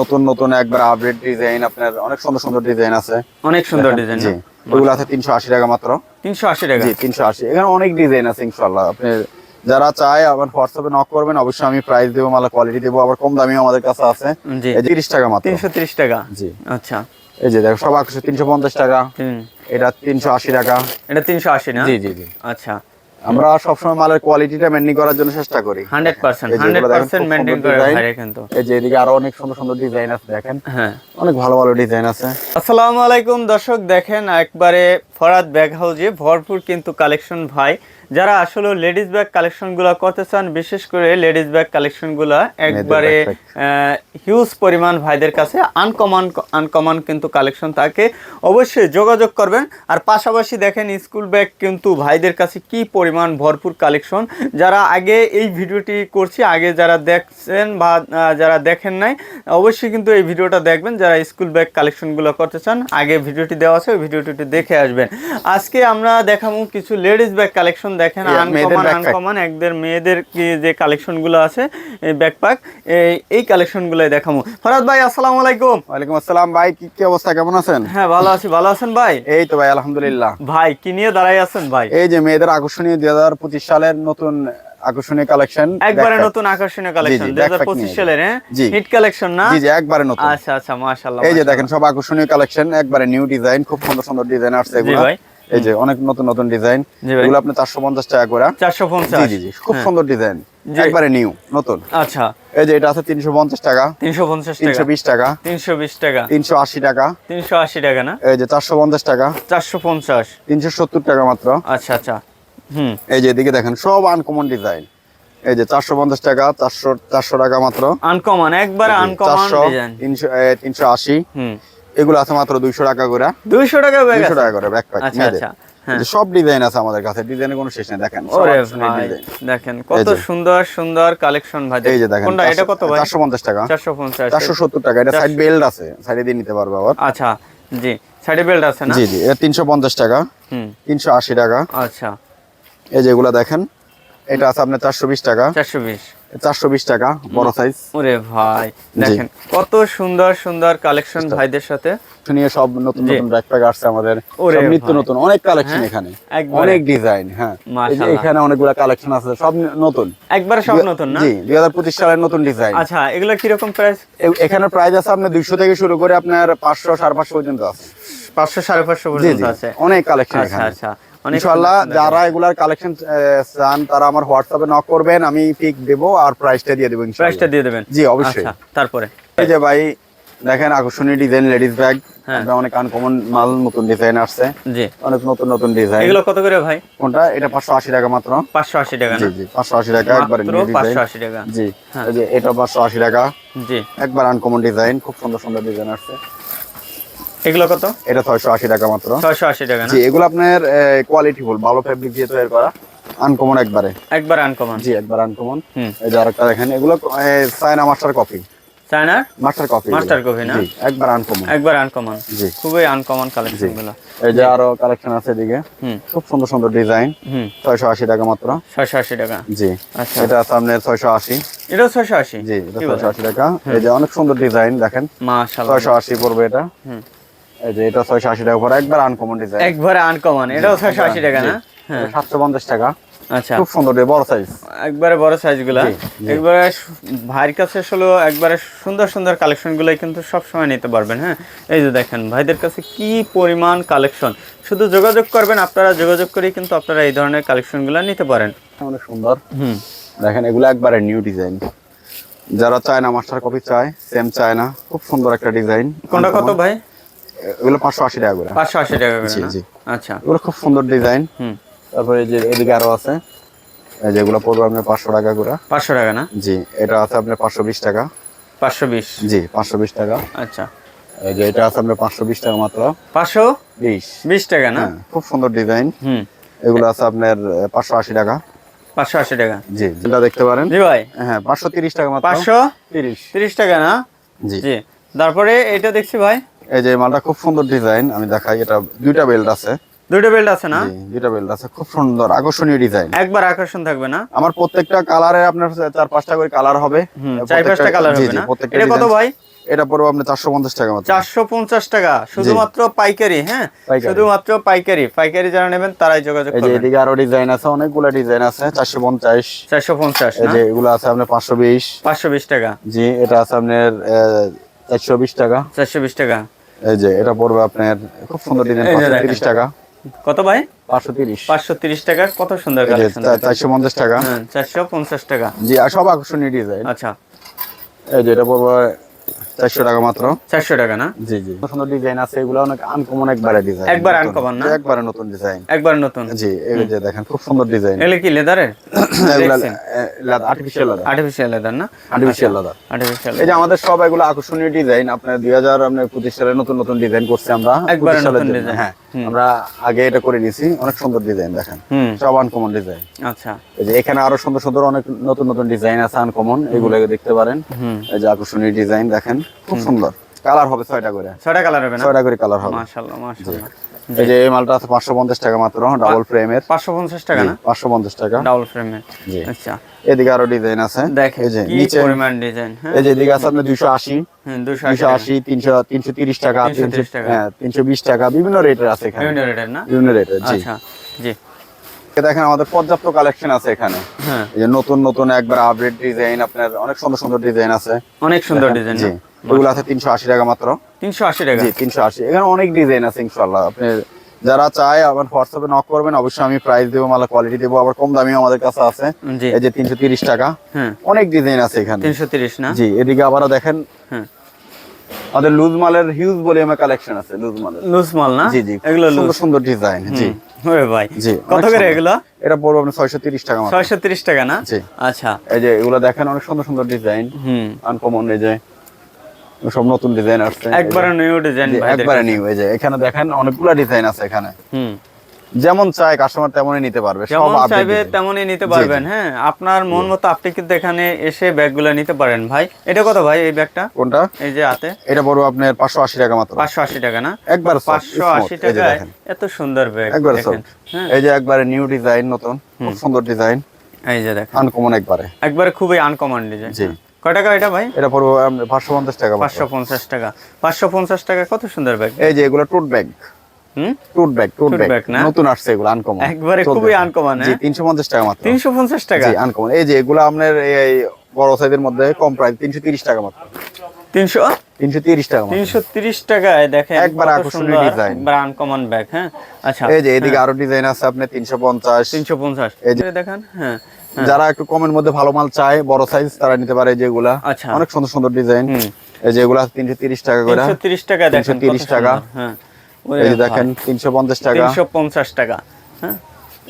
নতুন নতুন একবার আপডেট ডিজাইন আপনার অনেক সুন্দর সুন্দর ডিজাইন আছে। অনেক সুন্দর ডিজাইন জি। এগুলো আছে তিনশো আশি টাকা মাত্র। তিনশো আশি টাকা। জি তিনশো আশি। এখানে অনেক ডিজাইন আছে ইনশাল্লাহ আপনি যারা চায় আমার হোয়াটসঅ্যাপে নক করবেন অবশ্যই আমি প্রাইস দেবো মালা কোয়ালিটি দেবো আবার কম দামিও আমাদের কাছে আছে। তিরিশ টাকা মাত্র। তিনশো তিরিশ টাকা। জি। আচ্ছা। এই যে দেখো সব আকর্ষণ তিনশো পঞ্চাশ টাকা। এটা তিনশো আশি টাকা। এটা তিনশো আশি না? জি জি জি। আচ্ছা। আমরা সবসময় মালের কোয়ালিটিটা মেনটেন করার জন্য চেষ্টা করি। হান্ড্রেড পার্সেন্ট এই যে হান্ড্রেড এগুলো দেখেন, পার্সেন্ট খুব মেনটেন করে ভাই কিন্তু। এই যে এদিকে আরও অনেক সুন্দর সুন্দর ডিজাইন আছে দেখেন। হ্যাঁ। অনেক ভালো ভালো ডিজাইন আছে। আসসালামু আলাইকুম দর্শক দেখেন একবারে ফরাদ ব্যাগ হাউজে ভরপুর কিন্তু কালেকশন ভাই। যারা আসলে লেডিস ব্যাগ কালেকশনগুলো করতে চান বিশেষ করে লেডিস ব্যাগ কালেকশনগুলো একবারে হিউজ পরিমাণ ভাইদের কাছে আনকমন আনকমন কিন্তু কালেকশন থাকে। অবশ্যই যোগাযোগ করবেন। আর পাশাপাশি দেখেন স্কুল ব্যাগ কিন্তু ভাইদের কাছে কি পরিমাণ ভরপুর কালেকশন যারা আগে এই ভিডিওটি করছি আগে যারা দেখছেন বা যারা দেখেন নাই অবশ্যই কিন্তু এই ভিডিওটা দেখবেন। যারা স্কুল ব্যাগ কালেকশনগুলো করতে চান আগে ভিডিওটি দেওয়া আছে ওই ভিডিওটি দেখে আসবেন। আজকে আমরা দেখাবো কিছু লেডিস ব্যাগ কালেকশন দেখেন আনকমন আনকমন একদের মেয়েদের যে কালেকশনগুলো আছে এই ব্যাকপ্যাক এই কালেকশনগুলোই ফরাদ ভাই আসসালামু আলাইকুম। ওয়ালাইকুম আসসালাম ভাই কি কি অবস্থা কেমন আছেন? হ্যাঁ ভালো আছি ভালো আছেন ভাই? এই তো ভাই আলহামদুলিল্লাহ। ভাই কি নিয়ে দাঁড়াই আছেন ভাই? এই যে মেয়েদের আকর্ষণীয় দুই হাজার পঁচিশ সালের নতুন আকর্ষণীয় কালেকশন একবারে নতুন আকর্ষণীয় কালেকশন সালের হ্যাঁ? জি। হিট কালেকশন না? জি জি একবারে নতুন। আচ্ছা আচ্ছা মাশাআল্লাহ এই যে দেখেন সব আকর্ষণীয় কালেকশন একবারে নিউ ডিজাইন খুব সুন্দর সুন্দর ডিজাইন আসছে এগুলো। ভাই। এই যে অনেক নতুন নতুন ডিজাইন এগুলো আপনি চারশো পঞ্চাশ টাকা করে। চারশো পঞ্চাশ। জি জি খুব হ্যাঁ। সুন্দর ডিজাইন একবারে নিউ নতুন। আচ্ছা। এই যে এটা আছে তিনশো পঞ্চাশ টাকা। তিনশো পঞ্চাশ তিনশো বিশ টাকা। তিনশো বিশ টাকা। তিনশো আশি টাকা। তিনশো আশি টাকা না? এই যে চারশো পঞ্চাশ টাকা। চারশো পঞ্চাশ। তিনশো সত্তর টাকা মাত্র। আচ্ছা আচ্ছা। হুম। এই যে এদিকে দেখেন সব আনকমন ডিজাইন এই যে চারশো পঞ্চাশ টাকা চারশো চারশো টাকা মাত্র। আনকমন একবারে আনকমন চারশো ডিজাইন তিনশো তিনশো আশি। হুম। এগুলো আছে মাত্র দুইশো টাকা করে। দুইশো টাকা দুইশো টাকা করে ব্যাকপ্যাক আচ্ছা আচ্ছা হ্যাঁ। সব ডিজাইন আছে আমাদের কাছে ডিজাইনের কোনো শেষ নেই দেখেন দেখেন কত সুন্দর সুন্দর কালেকশন ভাই। এই যে দেখেন কোনটা এটা কত ভাই? চারশো পঞ্চাশ টাকা। চারশো পঞ্চাশ। চারশো সত্তর টাকা এটা সাইড বেল্ট আছে সাইডে দিয়ে নিতে পারবে আবার। আচ্ছা জি সাইডে বেল্ট আছে না? জি জি এটা তিনশো পঞ্চাশ টাকা হুম। তিনশো আশি টাকা। আচ্ছা। এই যেগুলো দেখেন এটা আছে আপনার চারশো বিশ টাকা। চারশো বিশ। বিশ চারশো বিশ টাকা বড় সাইজ ওরে ভাই দেখেন কত সুন্দর সুন্দর কালেকশন ভাইদের সাথে। নিয়ে সব নতুন নতুন ব্যাকপ্যাক আসছে আমাদের। সব নিত্য নতুন অনেক কালেকশন হ্যাঁ, এখানে। অনেক ডিজাইন হ্যাঁ। এখানে অনেকগুলা কালেকশন আছে সব নতুন। একবারে সব নতুন না? জি দুই হাজার পঁচিশ সালের নতুন ডিজাইন আচ্ছা এগুলো কীরকম প্রাইস এখানে প্রাইস আছে আপনার দুইশো থেকে শুরু করে আপনার পাঁচশো সাড়ে পাঁচশো পর্যন্ত আছে। পাঁচশো সাড়ে পাঁচশো জি পর্যন্ত আছে। অনেক কালেকশন আচ্ছা এখানে। আচ্ছা। অনেক সুন্দর যারা এগুলার কালেকশন চান তারা আমার হোয়াটসঅ্যাপে নক করবেন আমি পিক দেবো আর প্রাইসটা দিয়ে দেবো প্রাইসটা দিয়ে দেবেন? জি অবশ্যই। আচ্ছা তারপরে? এই যে ভাই দেখেন আকর্ষণীয় ডিজাইন লেডিস ব্যাগ। অনেক আনকমন মাল নতুন ডিজাইন আসছে। জি। অনেক নতুন নতুন ডিজাইন এগুলো কত করে ভাই? কোনটা? এটা পাঁচশো আশি টাকা মাত্র। পাঁচশো আশি টাকা জি জি পাঁচশো আশি টাকা একবারে নিউ ডিজাইন পাঁচশো আশি টাকা। জি। এই যে এটা পাঁচশো আশি টাকা। জি। একবার আনকমন ডিজাইন খুব সুন্দর সুন্দর ডিজাইন আসছে। এগুলো কত? এটা ছয়শো আশি টাকা মাত্র। ছয়শো আশি টাকা না? জি এগুলো আপনার কোয়ালিটি ফুল ভালো ফেব্রিক দিয়ে তৈরি করা আনকমন একবারে। একবার আনকমন জি একবার আনকমন এই যে আরেকটা দেখেন এগুলো চায়না মাস্টার কপি চায়নার মাস্টার কপি Master copy না? একবার আনকমন একবার আনকমন জি। খুবই আনকমন কালেকশনগুলো এই যে আরও কালেকশন আছে এদিকে। খুব সুন্দর সুন্দর ডিজাইন হুম। ছয়শো আশি টাকা মাত্র। ছয়শো আশি টাকা। জি। আচ্ছা। এটা আছে আপনার ছয়শো আশি। এটাও ছয়শো আশি? জি এটা টাকা। এই যে অনেক সুন্দর ডিজাইন দেখেন। মাশাআল্লাহ। ছয়শো আশি পড়বে এটা। হুম। এই যে এটা ছয়শো আশি টাকা পরে একবার আনকমন ডিজাইন একবারে আনকমন এটাও টাকা না? হ্যাঁ। টাকা। আচ্ছা। খুব সুন্দর বড় সাইজ একবারে বড়। একবারে ভাইয়ের কাছে আসলে একবারে সুন্দর সুন্দর কিন্তু সব সময় নিতে পারবেন হ্যাঁ? এই যে দেখেন ভাইদের কাছে কি পরিমাণ কালেকশন শুধু যোগাযোগ করবেন আপনারা যোগাযোগ করেই কিন্তু আপনারা এই ধরনের কালেকশনগুলা নিতে পারেন। অনেক সুন্দর। হুম। দেখেন এগুলো একবারে নিউ ডিজাইন যারা চায় না মাস্টার কপি চায় সেম চায় না খুব সুন্দর একটা ডিজাইন কোনটা কত ভাই? এগুলো পাঁচশো আশি টাকা করে। পাঁচশো আশি টাকা করে জি, জি। আচ্ছা। এগুলো খুব সুন্দর ডিজাইন। হুম। তারপরে যে এদিকে আরও আছে। এই যেগুলো পড়বে আপনার পাঁচশো টাকা করে। পাঁচশো টাকা না? জি এটা আছে আপনার পাঁচশো বিশ টাকা। পাঁচশো বিশ? জি পাঁচশো বিশ টাকা। আচ্ছা। এই যে এটা আছে আপনার পাঁচশো বিশ টাকা মাত্র। পাঁচশো বিশ। বিশ টাকা না? হ্যাঁ খুব সুন্দর ডিজাইন। হুম। এগুলো আছে আপনার পাঁচশো আশি টাকা। পাঁচশো আশি টাকা। জি যেটা দেখতে পারেন। জি ভাই। হ্যাঁ পাঁচশো তিরিশ টাকা মাত্র। পাঁচশো তিরিশ। তিরিশ টাকা না? জি। জি। তারপরে এটা দেখছি ভাই। এই যে মালটা খুব সুন্দর ডিজাইন আমি দেখাই এটা দুইটা বেল্ট আছে। দুটো বেল্ট আছে না? দুইটা বেল্ট আছে খুব সুন্দর আকর্ষণীয় ডিজাইন। একবার আকর্ষণ থাকবে না? আমার প্রত্যেকটা কালারে আপনার চার পাঁচটা করে কালার হবে। চার পাঁচটা কালার হবে না? এটা কত ভাই? এটা পড়বে আপনি চারশো পঞ্চাশ টাকা মাত্র। টাকা শুধুমাত্র পাইকারি হ্যাঁ? শুধুমাত্র পাইকারি। পাইকারি যারা নেবেন তারাই যোগাযোগ এই যে এদিকে আরও ডিজাইন আছে অনেকগুলো ডিজাইন আছে এই যে এগুলো আছে আপনার পাঁচশো বিশ। পাঁচশো বিশ টাকা। জি এটা আছে আপনার চারশো বিশ টাকা। চারশো বিশ টাকা। এই যে এটা পড়বে আপনার খুব সুন্দর ডিজাইন এই যে পাঁচশো দেখেন। তিরিশ টাকা। কত ভাই? পাঁচশো তিরিশ। পাঁচশো তিরিশ টাকা কত সুন্দর কালেকশন চা- চারশো পঞ্চাশ টাকা। হ্যাঁ চারশো পঞ্চাশ টাকা। জি সব আকর্ষণীয় ডিজাইন আচ্ছা। এই যে এটা পড়বে চারশো টাকা মাত্র। চারশো টাকা না? জি জি। সুন্দর ডিজাইন আছে এগুলো অনেক আনকমন একবারে ডিজাইন একবার আনকমন না? একবারে নতুন ডিজাইন একবার নতুন? জি এই যে দেখেন খুব সুন্দর ডিজাইন এগুলো কি লেদারের আর্টিফিশিয়াল আর্টিফিশিয়াল লেদার না? আর্টিফিশিয়াল আর্টিফিশিয়াল এই যে আমাদের সব এগুলো আকর্ষণীয় ডিজাইন আপনার দুই হাজার আপনার পঁচিশ সালে নতুন নতুন ডিজাইন করছে আমরা। একবারে নতুন হ্যাঁ। আমরা আগে এটা করে নিয়েছি অনেক সুন্দর ডিজাইন দেখেন। সব আনকমন ডিজাইন আচ্ছা। এই যে এখানে আরও সুন্দর সুন্দর অনেক নতুন নতুন ডিজাইন আছে আনকমন এগুলো দেখতে পারেন। এই যে আকর্ষণীয় ডিজাইন দেখেন খুব সুন্দর। কালার হবে ছয়টা করে। ছয়টা কালার হবে না? ছয়টা করে কালার হবে। মাশাআল্লাহ মাশাআল্লাহ। এই যে এই মালটা আছে পাঁচশো পঞ্চাশ টাকা মাত্র ডাবল ফ্রেমের পাঁচশো পঞ্চাশ টাকা না? পাঁচশো পঞ্চাশ টাকা। ডাবল ফ্রেমের জি। আচ্ছা। এদিকে আরও ডিজাইন আছে। দেখেন এই যে নিচে পরিমাণ ডিজাইন হ্যাঁ? এই যে এদিকে আছে আপনার দুইশো আশি। হ্যাঁ, দুশো দুইশো আশি তিনশো তিনশো তিরিশ টাকা 330 টাকা। হ্যাঁ তিনশো বিশ টাকা বিভিন্ন রেটের আছে এখানে। বিভিন্ন রেটের না? বিভিন্ন রেটের জি। আচ্ছা জি। দেখেন আমাদের পর্যাপ্ত কালেকশন আছে এখানে। হ্যাঁ। এই যে নতুন নতুন একবার আপডেট ডিজাইন আপনার অনেক সুন্দর সুন্দর ডিজাইন আছে। অনেক সুন্দর ডিজাইন জি। এগুলো আছে তিনশো আশি টাকা মাত্র। তিনশো আশি টাকা। জি তিনশো আশি। এখানে অনেক ডিজাইন আছে ইনশাল্লাহ আপনি যারা চায় আমার হোয়াটসঅ্যাপে নক করবেন অবশ্যই আমি প্রাইস দেবো মালা কোয়ালিটি দেবো আবার কম দামিও আমাদের কাছে আছে। এই যে তিনশো তিরিশ টাকা। হ্যাঁ। অনেক ডিজাইন আছে এখানে। তিনশো তিরিশ না? জি এদিকে আবারও দেখেন। হ্যাঁ। আমাদের লুজ মালের হিউজ ভলিউমে কালেকশন আছে লুজ মালের। লুজ মাল না? জি জি। এগুলো সুন্দর সুন্দর ডিজাইন জি। ওরে ভাই। জি কত করে এগুলো? এটা পড়বে ছয়শো তিরিশ টাকা মাত্র। ছয়শো তিরিশ টাকা না? জি। আচ্ছা। এই যে এগুলো দেখেন অনেক সুন্দর সুন্দর ডিজাইন হুম। আনকমন এই যে সব নতুন ডিজাইন আসছে। একবারে নিউ ডিজাইন একবারে নিউ এই যে এখানে দেখেন অনেকগুলা ডিজাইন আছে এখানে। হুম। যেমন চায় কাস্টমার তেমনই নিতে পারবে সব চাইবে তেমনই নিতে পারবেন হ্যাঁ। আপনার মন মতো আপনি কিন্তু এখানে এসে ব্যাগগুলো নিতে পারেন ভাই। এটা কত ভাই এই ব্যাগটা? কোনটা? এই যে হাতে। এটা পড়বে আপনার পাঁচশো আশি টাকা মাত্র। পাঁচশো আশি টাকা না? একবার soft, পাঁচশো smooth, আশি এই যে টাকায় এত সুন্দর ব্যাগ একবার দেখেন হ্যাঁ। এই যে একবারে নিউ ডিজাইন নতুন খুব সুন্দর ডিজাইন এই যে দেখেন। আনকমন একবারে। একবারে খুবই আনকমন ডিজাইন জি। কয় টাকা এটা ভাই? এটা পড়বে আপনার পাঁচশো পঞ্চাশ টাকা পাঁচশো পঞ্চাশ টাকা। পাঁচশো পঞ্চাশ টাকা কত সুন্দর ব্যাগ এই যে এগুলো টুট ব্যাগ টুট ব্যাগ টুট ব্যাগ নতুন আসছে এগুলো আনকমন একবারে খুবই uncommon, জি হ্যাঁ? তিনশো পঞ্চাশ টাকা মাত্র। তিনশো পঞ্চাশ টাকা? জি আনকমন এই যে এগুলো আপনার এই বড় সাইজের মধ্যে কম প্রাইস তিনশো তিরিশ টাকা মাত্র। তিনশো? তিনশো তিরিশ টাকা মাত্র। তিনশো তিরিশ টাকায় দেখেন একবার আকর্ষণীয় design। একবার আনকমন ব্যাগ হ্যাঁ? আচ্ছা। এই যে এদিকে আরও ডিজাইন আছে আপনি তিনশো পঞ্চাশ। তিনশো পঞ্চাশ। এই যে- দেখেন হ্যাঁ হ্যাঁ। যারা একটু কমের মধ্যে ভালো মাল চায় বড় সাইজ তারা নিতে পারে যেগুলা। আচ্ছা। অনেক সুন্দর সুন্দর ডিজাইন হুম। এই যে এগুলা তিনশো তিরিশ টাকা করে। তিরিশ টাকা তিনশো তিরিশ টাকা। হ্যাঁ। দেখেন তিনশো পঞ্চাশ টাকা। তিনশো পঞ্চাশ টাকা। হ্যাঁ।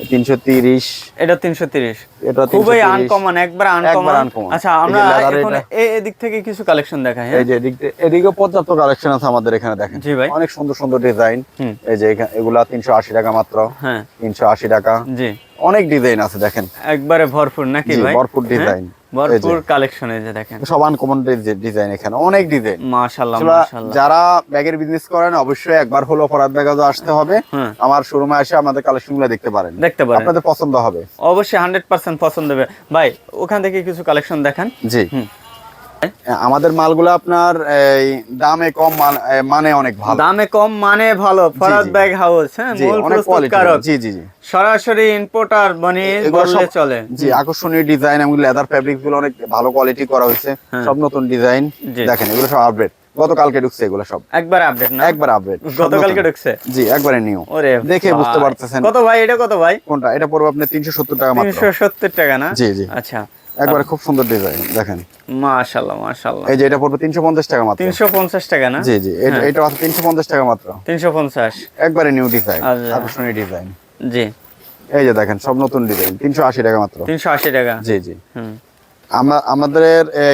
তিনশো তিরিশ। এটা তিনশো তিরিশ। এটা খুবই আনকমন একবার একবার আনকমন আচ্ছা আমরা এখন এদিক থেকে কিছু কালেকশন দেখাই হ্যাঁ? এই যে এদিক এদিকে পর্যাপ্ত কালেকশন আছে আমাদের এখানে দেখেন। জি ভাই। অনেক সুন্দর সুন্দর ডিজাইন এই যে এগুলা তিনশো আশি টাকা মাত্র। হ্যাঁ। তিনশো আশি টাকা। জি। অনেক ডিজাইন আছে দেখেন। একবারে ভরপুর নাকি ভাই? ভরপুর হ্যাঁ? Design। ভরপুর কালেকশন এই দেখেন। সব আনকমন ডিজাইন এখানে অনেক ডিজাইন মাশাআল্লাহ মাশাআল্লাহ। যারা ব্যাগের বিজনেস করেন অবশ্যই একবার হলো ব্যাগাজও আসতে হবে। হ্যাঁ। আমার শোরুমে এসে আমাদের কালেকশনগুলো দেখতে পারেন। দেখতে পারেন। আপনাদের পছন্দ হবে। অবশ্যই হান্ড্রেড পার্সেন্ট পছন্দ হবে। ভাই ওখান থেকে কিছু কালেকশন দেখান। জি। হুম। আমাদের মালগুলো আপনার এই দামে কম মানে অনেক ভালো। দামে কম মানে ভালো। ফরাদ ব্যাগ হাউস হ্যাঁ জি অনেক কোয়ালিটি জি জি জি। সরাসরি ইম্পোর্টার মানে বললে চলে। জি আকর্ষণীয় ডিজাইন এবং লেদার ফেব্রিকগুলো অনেক ভালো কোয়ালিটি করা হয়েছে। হ্যাঁ। সব নতুন ডিজাইন দেখেন এগুলো সব আপডেট গতকালকে ঢুকছে এগুলো সব। একবার আপডেট না? একবার আপডেট গতকালকে ঢুকছে? জি একবারে নিউ ওরে দেখে বুঝতে। পারতেছেন। কত ভাই? এটা কত ভাই? কোনটা? এটা পড়বে আপনি তিনশো সত্তর টাকা মাত্র। তিনশো সত্তর টাকা না? জি জি। আচ্ছা। একবারে খুব সুন্দর ডিজাইন দেখেন। মাশাল্লাহ মাশাল্লাহ এই যে এটা পড়বে তিনশো পঞ্চাশ টাকা মাত্র। তিনশো পঞ্চাশ টাকা না? জি জি এটা হ্যাঁ। এটা আছে তিনশো পঞ্চাশ টাকা মাত্র। তিনশো পঞ্চাশ। একবারে নিউ ডিজাইন আচ্ছা। আকর্ষণীয় ডিজাইন জি। এই যে দেখেন সব নতুন ডিজাইন তিনশো আশি টাকা মাত্র। তিনশো আশি টাকা। জি জি। হুম। আমরা আমাদের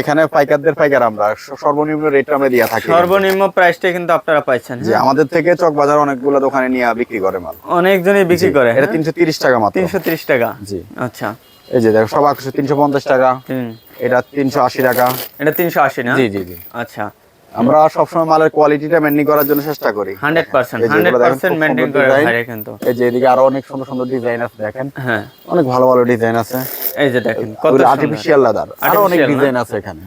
এখানে পাইকারদের পাইকার আমরা সর্বনিম্ন রেট আমরা দিয়ে থাকি। সর্বনিম্ন প্রাইসটা কিন্তু আপনারা পাইছেন জি হ্যাঁ? আমাদের থেকে চক বাজার অনেকগুলো দোকানে নিয়ে বিক্রি করে মাল। অনেকজনই বিক্রি করে এটা তিনশো তিরিশ টাকা মাত্র। তিনশো তিরিশ টাকা। জি। আচ্ছা। এই যে দেখো সব আকর্ষণ তিনশো পঞ্চাশ টাকা। হুম। এটা তিনশো আশি টাকা। এটা তিনশো আশি না? জি জি জি। আচ্ছা। আমরা সবসময় মালের কোয়ালিটিটা মেনটেন করার জন্য চেষ্টা করি। হান্ড্রেড পার্সেন্ট এই যে হান্ড্রেড এগুলো দেখেন, পার্সেন্ট খুব মেনটেন করে design। ভাইরে কিন্তু। এই যে এদিকে আরও অনেক সুন্দর সুন্দর ডিজাইন আছে দেখেন। হ্যাঁ। অনেক ভালো ভালো ডিজাইন আছে। এই যে দেখেন কত আর্টিফিশিয়াল লাদার আরও অনেক ডিজাইন আছে এখানে।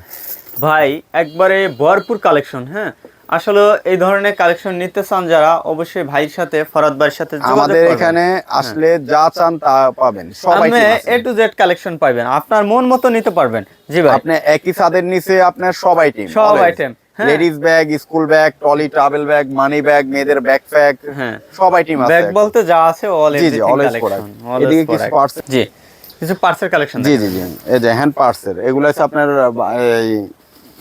ভাই একবারে ভরপুর কালেকশন হ্যাঁ? আসলে এই ধরনের কালেকশন নিতে চান যারা অবশ্যই ভাইয়ের সাথে ফরাদ ভাইয়ের সাথে আমাদের এখানে আসলে যা চান তা পাবেন সবাই এ টু জেড কালেকশন পাবেন আপনার মন মতো নিতে পারবেন। জি ভাই। আপনি একই ছাদের নিচে আপনার সব আইটেম সব হ্যাঁ। Ladies bag school bag trolley travel bag money bag মেয়েদের ব্যাগ প্যাক হ্যাঁ। সব আইটেম আছে ব্যাগ বলতে যা আছে অল। এদিকে কিছু parts- জি কিছু পার্সেল কালেকশন জি জি জি এই যে হ্যান্ড পার্সের এগুলো হচ্ছে আপনার এই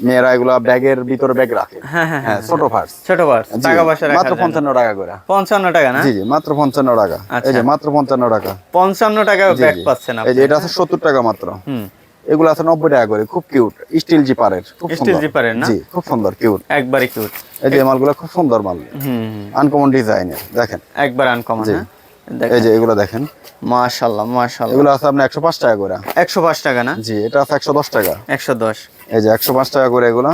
মেয়েরা এগুলা ব্যাগের ভিতরে ব্যাগ রাখে। হ্যাঁ, হ্যাঁ, হ্যাঁ ছোট পার্স ছোট পার্স টাকা পয়সা মাত্র পঞ্চান্ন টাকা করে। পঞ্চান্ন টাকা না? জি জি মাত্র পঞ্চান্ন টাকা। এই যে আচ্ছা। মাত্র পঞ্চান্ন টাকা। পঞ্চান্ন টাকা ব্যাগ পাচ্ছেন এই যে এটা আছে সত্তর টাকা মাত্র। হুম। এগুলো আছে নব্বই টাকা করে খুব কিউট স্টিল জিপারের সুন্দর। জিপারের না? জি খুব সুন্দর কিউট একবারে কিউট এই যে মালগুলো খুব সুন্দর মাল। হুম। আনকমন ডিজাইনের দেখেন। একবার আনকমন। হ্যাঁ? এই যে এগুলো দেখেন। মাশাআল্লাহ মাশাআল্লাহ এগুলো আছে একশো পাঁচ টাকা করে। একশো পাঁচ টাকা না? জি এটা আছে একশো দশ টাকা। একশো দশ। এই যে একশো পাঁচ টাকা করে এগুলো।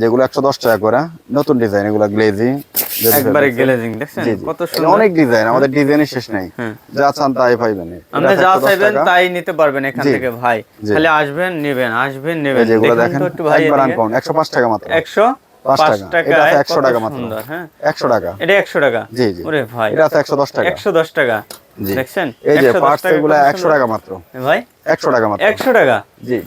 যেগুলো একশো দশ টাকা করে। নতুন ডিজাইন এগুলো গ্লেজি একবারে গ্লেজিং দেখছেন? জি জি। কত সুন্দর। অনেক ডিজাইন আমাদের ডিজাইনের শেষ নেই। যা চান তাই পাইবেন। আপনি যা চাইবেন তাই নিতে পারবেন এখান থেকে ভাই। খালি আসবেন নেবেন আসবেন নেবেন। এই যেগুলো দেখেন একবার একশো টাকা মাত্র। একশো পাঁচ পাঁচ টাকা। 100 মাত্র। হ্যাঁ? একশো টাকা। এটা একশো টাকা? জি, জি। ওরে ভাই। এটা একশো দশ টাকা। একশো দশ টাকা। জি। দেখছেন? এই যে পার্টস টাকা একশো টাকা মাত্র। ভাই? একশো টাকা মাত্র। একশো টাকা? জি।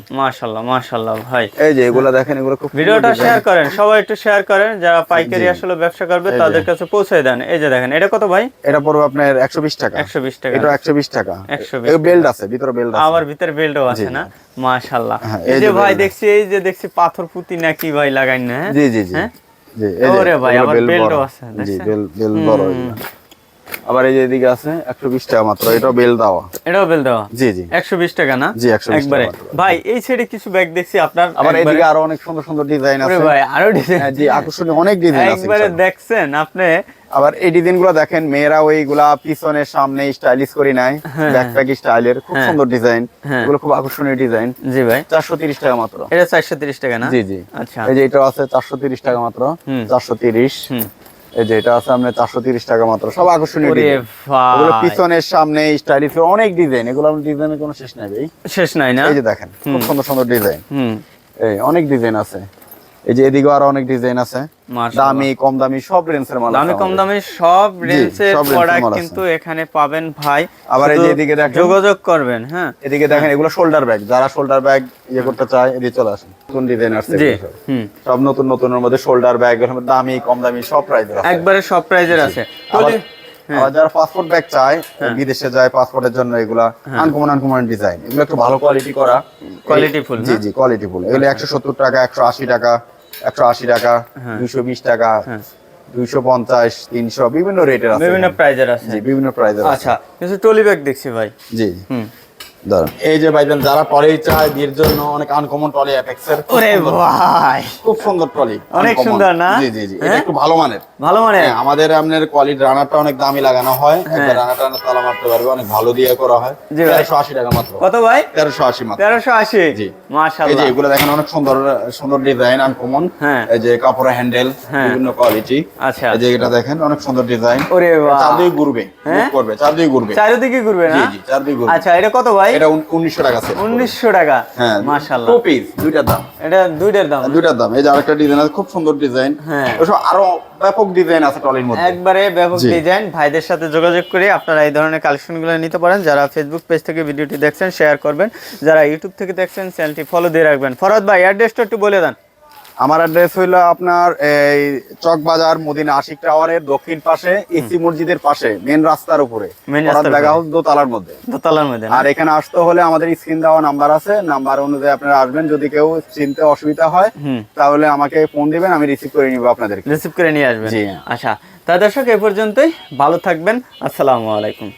ভাই। এই যে এগুলো দেখেন এগুলো খুব ভিডিওটা শেয়ার করেন সবাই একটু শেয়ার করেন যারা পাইকারি আসলে ব্যবসা করবে তাদের কাছে পৌঁছে দেন। এই যে দেখেন এটা কত ভাই? এটা পড়বে আপনার একশো বিশ টাকা। একশো বিশ টাকা। এটা একশো বিশ টাকা। 120 বেল্ট আছে ভিতরে বেল্ট আছে। আবার ভিতরে বেল্টও আছে না? মাশাল্লাহ। হ্যাঁ, এই যে ভাই দেখছি এই যে দেখছি পাথর পুঁতি নাকি ভাই লাগাই না হ্যাঁ? জি জি জি। হ্যাঁ? ওরে ভাই, আবার belt belt বড়। ও আছে, জি দেখছেন? বেল বেল বড়। আবার এই যে এদিকে আছে 120 টাকা মাত্র এটাও বেল দেওয়া। এটাও বেল দেওয়া? জি জি। 120 টাকা না? জি একবারে। ভাই এই ছেড়ে কিছু ব্যাগ দেখছি আপনার আবার এদিকে আরও অনেক সুন্দর সুন্দর ডিজাইন আছে। ভাই আরও ডিজাইন হ্যাঁ, জি আকর্ষণীয় অনেক ডিজাইন আছে একবারে দেখছেন আপনি? আবার এই দেখেন মেয়েরা ওইগুলা পিছনের সামনে স্টাইলিশ করি নাই ব্যাকপ্যাক স্টাইলের খুব হ্যাঁ। সুন্দর ডিজাইন হ্যাঁ। এগুলো খুব আকর্ষণীয় ডিজাইন জি ভাই। 430 টাকা মাত্র। এটা 430 টাকা না? জি জি। আচ্ছা। এই যে এটা আছে 430 টাকা মাত্র। 430 এই যে এটা আছে আপনার চারশো তিরিশ টাকা মাত্র সব আকর্ষণীয় এগুলো পিছনের সামনে স্টাইলিশ অনেক ডিজাইন এগুলো ডিজাইনের কোনো শেষ নাই ভাই। শেষ নাই না? এই যে দেখেন খুব সুন্দর সুন্দর ডিজাইন হুম। এই অনেক ডিজাইন আছে। এই যে এদিকেও আরও অনেক ডিজাইন আছে। দামি কম দামি সব রেঞ্জের মাল দামি কম দামি সব রেঞ্জের প্রোডাক্ট কিন্তু এখানে পাবেন ভাই। আবার এই যে এদিকে দেখেন। যোগাযোগ করবেন হ্যাঁ। এদিকে দেখেন এগুলো শোল্ডার ব্যাগ যারা শোল্ডার ব্যাগ ইয়ে করতে চায় এদিকে চলে আসেন। নতুন ডিজাইন আসছে সব। হুম। সব নতুন নতুনের মধ্যে শোল্ডার ব্যাগ দামি কম দামি সব প্রাইজের আছে। একবারে সব প্রাইজের আছে। হ্যাঁ। যারা পাসপোর্ট ব্যাগ চায় বিদেশে যায় পাসপোর্টের জন্য এগুলা আনকমন আনকমন ডিজাইন এগুলো একটু ভালো কোয়ালিটি করা। কোয়ালিটি ফুল জি জি কোয়ালিটি ফুল এগুলো একশো সত্তর টাকা একশো আশি টাকা একশো আশি টাকা হ্যাঁ। দুইশো বিশ টাকা দুইশো পঞ্চাশ তিনশো বিভিন্ন রেটের আছে। বিভিন্ন প্রাইজের আছে। বিভিন্ন প্রাইজের আচ্ছা টলি ব্যাগ দেখছি ভাই। জি। হুম। এই যে ভাইজান যারা টলি চায় বিয়ের জন্য অনেক আনকমন টলি অ্যাপেক্সের ওরে ভাই। খুব সুন্দর টলি অনেক সুন্দর না? জি জি জি এটা হ্যাঁ? একটু ভালো মানের। ভালো মানে হ্যাঁ, আমাদের আপনার কোয়ালিটি রানারটা অনেক দামি লাগানো হয়। একবার রানারটা তালা মারতে পারবে অনেক ভালো দিয়ে করা হয়। হ্যাঁ। জি ভাই। তেরোশো আশি টাকা মাত্র। কত ভাই? তেরোশো আশি মাত্র। তেরোশো আশি? জি। এই যে এগুলো দেখেন অনেক সুন্দর সুন্দর ডিজাইন আনকমন হ্যাঁ। এই যে কাপড়ের হ্যান্ডেল হ্যাঁ। বিভিন্ন কোয়ালিটি আচ্ছা। এই যে এটা দেখেন অনেক সুন্দর ডিজাইন ওরে বাহ। চারদিকে ঘুরবে হ্যাঁ? করবে চারদিকে ঘুরবে। চারিদিকে ঘুরবে জি না জি চারদিকে ঘুরবে। আচ্ছা এটা কত ভাই? এটা উনিশশো টাকা সেট উনিশশো টাকা? হ্যাঁ মাশাল্লাহ টু পিস দুইটার দাম। এটা দুইটার দাম? দুইটার দাম। এই যে আরেকটা ডিজাইন আছে খুব সুন্দর ডিজাইন হ্যাঁ। ওসব আরও ব্যাপক ডিজাইন আছে টলির মধ্যে। একবারে ব্যাপক ডিজাইন ভাইদের সাথে যোগাযোগ করে আপনারা এই ধরনের কালেকশনগুলো নিতে পারেন। যারা ফেসবুক পেজ থেকে ভিডিওটি দেখছেন শেয়ার করবেন। যারা ইউটিউব থেকে দেখছেন চ্যানেলটি ফলো দিয়ে রাখবেন। ফরদ ভাই অ্যাড্রেসটা একটু বলে দেন। আমার অ্যাড্রেস হইল আপনার এই চকবাজার মদিনা আশিক টাওয়ারের দক্ষিণ পাশে ইসি মসজিদের পাশে মেন রাস্তার উপরে হাউস দোতলার মধ্যে। দোতলার মধ্যে আর এখানে আসতে হলে আমাদের স্ক্রিন দেওয়া নাম্বার আছে নাম্বার অনুযায়ী আপনারা আসবেন যদি কেউ চিনতে অসুবিধা হয় তাহলে আমাকে ফোন দিবেন আমি রিসিভ করে নিব আপনাদেরকে। রিসিভ করে নিয়ে আসবেন। জি। আচ্ছা তা দর্শক এই পর্যন্তই ভালো থাকবেন আসসালামু আলাইকুম।